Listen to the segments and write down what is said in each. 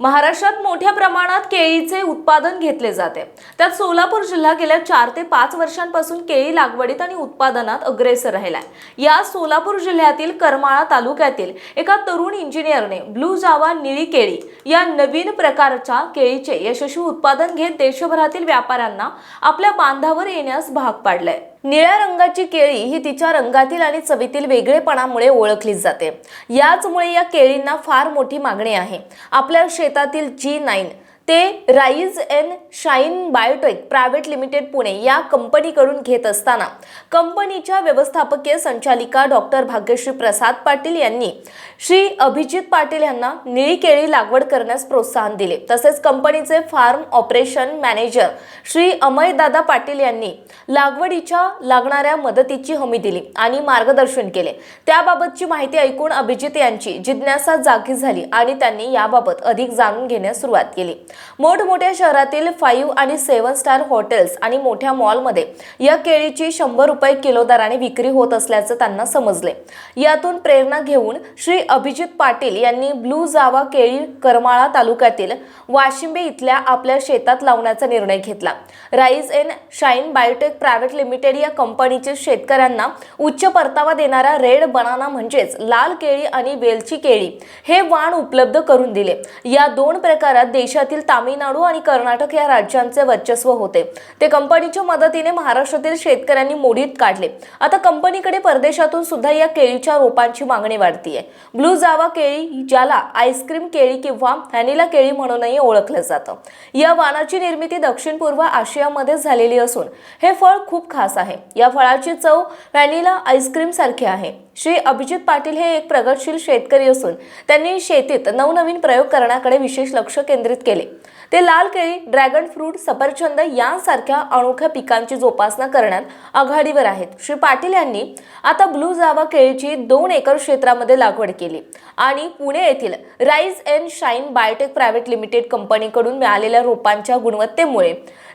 महाराष्ट्रात मोठ्या प्रमाणात केळीचे उत्पादन घेतले जाते. त्यात सोलापूर जिल्हा गेल्या चार ते पाच वर्षांपासून केळी लागवडीत आणि उत्पादनात अग्रेसर राहिलाय. या सोलापूर जिल्ह्यातील करमाळा तालुक्यातील एका तरुण इंजिनियरने ब्लू जावा निळी केळी या नवीन प्रकारच्या केळीचे यशस्वी उत्पादन घेत देशभरातील व्यापाऱ्यांना आपल्या बांधावर येण्यास भाग पाडलंय. निळ्या रंगाची केळी ही तिच्या रंगातील आणि चवीतील वेगळेपणामुळे ओळखली जाते. याचमुळे या केळींना फार मोठी मागणी आहे. आपल्या शेतातील जी नाईन ते Rise n Shine biotech private limited Pune या कंपनीकडून घेत असताना कंपनीच्या व्यवस्थापकीय संचालिका डॉक्टर भाग्यश्री प्रसाद पाटील यांनी श्री अभिजित पाटील यांना निळी केळी लागवड करण्यास प्रोत्साहन दिले. तसेच कंपनीचे farm operation manager Shri Amaydada Patil यांनी लागवडीच्या लागणाऱ्या मदतीची हमी दिली आणि मार्गदर्शन केले. त्याबाबतची माहिती ऐकून अभिजित यांची जिज्ञासा जागी झाली आणि त्यांनी याबाबत अधिक जाणून घेण्यास सुरुवात केली. मोठमोठ्या शहरातील फाईव्ह आणि सेव्हन स्टार हॉटेल्स आणि मोठ्या मॉलमध्ये या केळीची शंभर रुपये किलो दराने विक्री होत असल्याचं त्यांना समजले. यातून प्रेरणा घेऊन श्री अभिजित पाटील यांनी ब्लू जावा केळी करमाळा तालुक्यातील वाशिंबे इथल्या आपल्या शेतात लावण्याचा निर्णय घेतला. Rise n Shine biotech private limited या कंपनीचे शेतकऱ्यांना उच्च परतावा देणारा रेड बनाना म्हणजेच लाल केळी आणि वेलची केळी हे वाण उपलब्ध करून दिले. या दोन प्रकारात देशातील तामिळनाडू आणि कर्नाटक या राज्यांचे वर्चस्व होते. ते कंपनीच्या मदतीने महाराष्ट्रातील शेतकऱ्यांनी मोडीत काढले. आता कंपनीकडे परदेशातून सुद्धा या केळीच्या रोपांची मागणी वाढतीये. ब्लू जावा केळी ज्याला आईस्क्रीम केळी किंवा व्हॅनिला केळी म्हणूनही ओळखलं जातं. या वाणाची निर्मिती दक्षिण पूर्व आशियामध्ये झालेली असून हे फळ खूप खास आहे. या फळाची चव व्हॅनिला आईस्क्रीम सारखी आहे. श्री अभिजित पाटील हे एक प्रगतशील शेतकरी असून त्यांनी शेतीत नवनवीन प्रयोग करण्याकडे विशेष लक्ष केंद्रित केले. ते लाल केळी ड्रॅगन फ्रूट सफरचंद यांसारख्या अनोख्या पिकांची जोपासना करण्यात आघाडीवर आहेत. श्री पाटील यांनी आता ब्लू जावा केळीची दोन एकर क्षेत्रामध्ये लागवड केली आणि पुणे येथील Rise and Shine biotech private limited कंपनीकडून मिळालेल्या रोपांच्या गुणवत्तेमुळे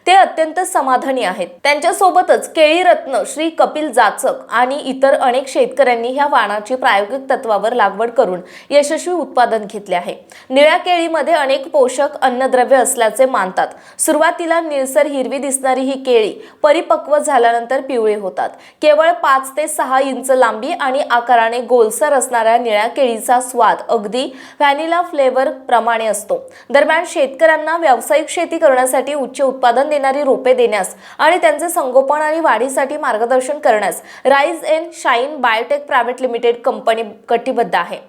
ते अत्यंत समाधानी आहेत. त्यांच्यासोबतच केळी रत्न श्री कपिल जाचक आणि इतर अनेक शेतकऱ्यांनी ह्या वाणाची प्रायोगिक तत्वावर लागवड करून यशस्वी उत्पादन घेतले आहे. निळ्या केळीमध्ये अनेक पोषक अन्नद्रव्य असल्याचे मानतात. सुरुवातीला निळसर हिरवी दिसणारी ही केळी परिपक्व झाल्यानंतर पिवळी होतात. केवळ पाच ते सहा इंच लांबी आणि आकाराने गोलसर असणाऱ्या निळ्या केळीचा स्वाद अगदी व्हॅनिला फ्लेवर प्रमाणे असतो. दरम्यान शेतकऱ्यांना व्यावसायिक शेती करण्यासाठी उच्च उत्पादन देणारी रोपे देण्यास आणि त्यांचे संगोपन आणि वाढीसाठी मार्गदर्शन करण्यास Rise n Shine biotech private limited company कटिबद्ध आहे.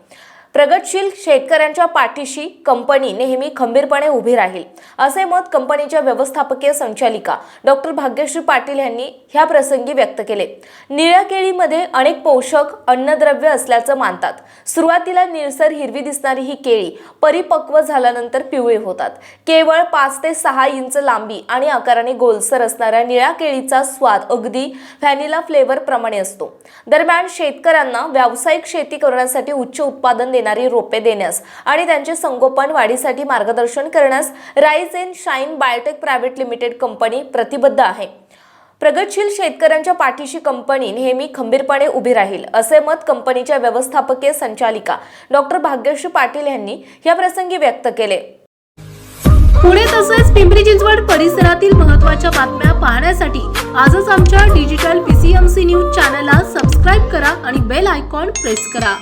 प्रगतशील शेतकऱ्यांच्या पाठीशी कंपनी नेहमी खंबीरपणे उभी राहील असे मत कंपनीच्या व्यवस्थापकीय संचालिका डॉक्टर भाग्यश्री पाटील यांनी ह्या प्रसंगी व्यक्त केले. निळ्या केळीमध्ये अनेक पोषक अन्नद्रव्य असल्याचं मानतात. सुरुवातीला निळसर हिरवी दिसणारी ही केळी परिपक्व झाल्यानंतर पिवळी होतात. केवळ पाच ते सहा इंच लांबी आणि आकाराने गोलसर असणाऱ्या निळ्या केळीचा स्वाद अगदी व्हॅनिला फ्लेवर प्रमाणे असतो. दरम्यान शेतकऱ्यांना व्यावसायिक शेती करण्यासाठी उच्च उत्पादन देणारी रोपे देण्यास आणि त्यांचे संगोपन वाढीसाठी मार्गदर्शन करण्यास Rise and Shine biotech private limited company प्रतिबद्ध आहे. प्रगतशील शेतकऱ्यांच्या पाठीशी कंपनी नेहमी खंबीरपणे उभी राहील असे मत कंपनीच्या व्यवस्थापकीय संचालिका डॉक्टर भाग्यश्री पाटील यांनी या प्रसंगी व्यक्त केले. पुणे तसेच पिंपरी चिंचवड परिसरातील महत्त्वाच्या बातम्या पाहण्यासाठी आजच आमच्या डिजिटल पीसीएमसी न्यूज चॅनलला सबस्क्राईब करा आणि बेल आयकॉन प्रेस करा.